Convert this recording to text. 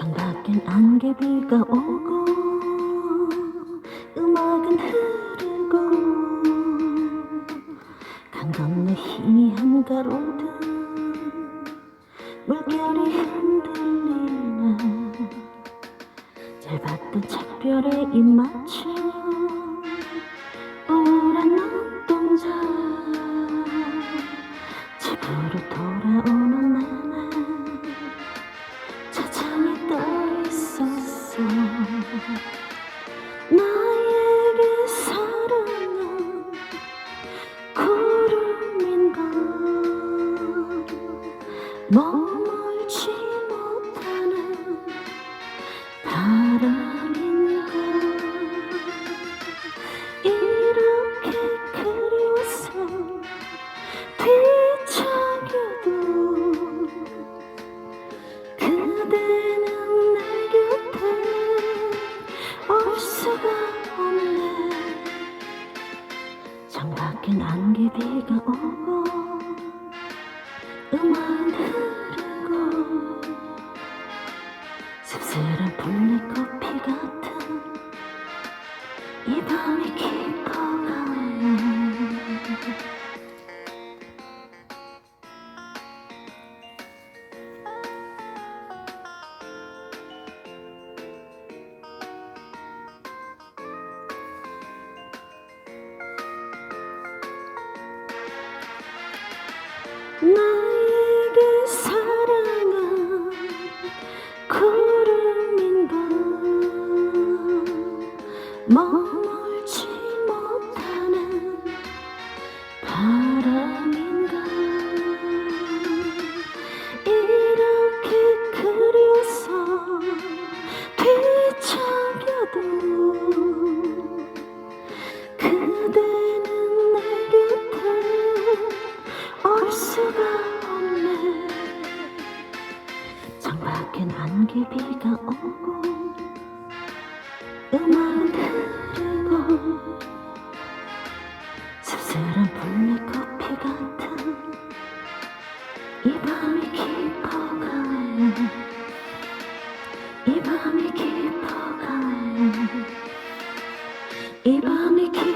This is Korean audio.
창밖엔 안개비가 오고 음악은 흐르고 강 건너 희미한 가로등 물결이 흔들리는 짧았던 작별의 입맞춤 머물지 못하는 바람인가 이렇게 그리워서 뒤척여도 그대는 내 곁에 올 수가 없네 창밖엔 안개비가 오고 음악 씁쓸한 블랙커피 같은 이 밤이 깊어가네. 나 머물지 못하는 바람인가? 이렇게 그리워서 뒤척여도 그대는 내 곁에 올 수가 없네. 창밖엔 안개비가 오고 음악은 흐르고 씁쓸한 풀리커피 같은 이 밤이 깊어가네. 이 밤이 깊어가네. 이 밤이 깊어가네